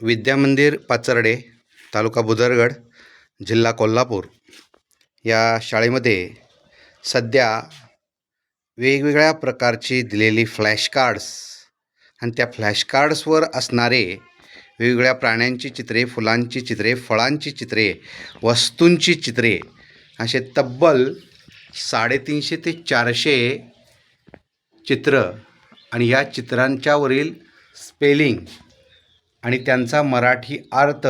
विद्यामंदिर पाचर्डे तालुका बुदरगड जिल्हा कोल्हापूर. या शाळेमध्ये सध्या वेगवेगळ्या प्रकारची दिलेली फ्लॅश कार्ड्स आणि त्या फ्लॅश कार्ड्सवर असणारे वेगवेगळ्या प्राण्यांची चित्रे फुलांची चित्रे फळांची चित्रे वस्तूंची चित्रे असे तब्बल साडेतीनशे ते चारशे चित्र आणि या चित्रांच्यावरील स्पेलिंग आणि त्यांचा मराठी अर्थ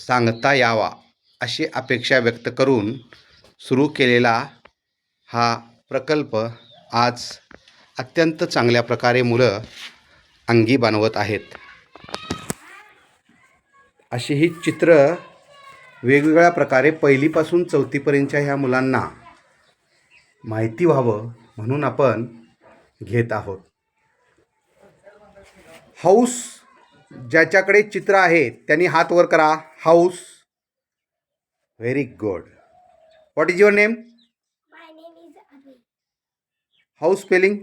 सांगता यावा अशी अपेक्षा व्यक्त करून सुरू केलेला हा प्रकल्प आज अत्यंत चांगल्या प्रकारे मुलं अंगी बनवत आहेत. अशी ही चित्र वेगवेगळ्या प्रकारे पहिलीपासून चौथीपर्यंतच्या ह्या मुलांना माहिती व्हावं म्हणून आपण घेत आहोत. हाऊस ज्याच्याकडे चित्र आहे त्यांनी हात वर करा. House. Very good. What is your name My name is Abhi. House spelling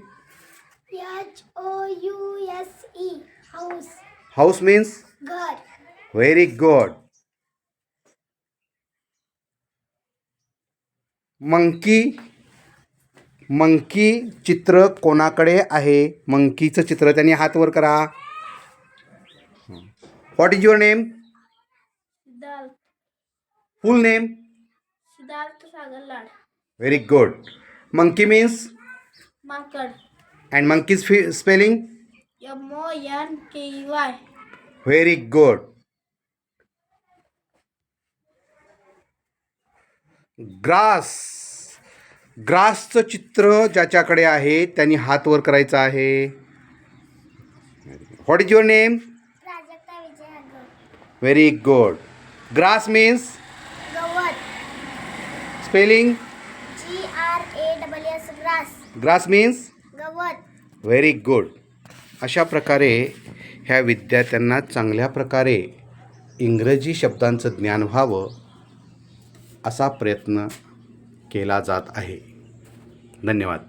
H O U S E. House. House means घर व्हेरी गुड मंकी मंकी चित्र कोणाकडे आहे? मंकीचं चित्र त्यांनी हात वर करा. What is your name full name very good monkey means माकड. अँड मंकीज फी स्पेलिंग व्हेरी गुड ग्रास ग्रासचं चित्र ज्याच्याकडे आहे त्यांनी हात वर करायचं आहे. What is your name very good grass means spelling grass means very good अशा प्रकारे ह्या विद्यार्थ्यांना चांगल्या प्रकारे इंग्रजी शब्दांचं ज्ञान व्हावं असा प्रयत्न केला जात आहे. धन्यवाद.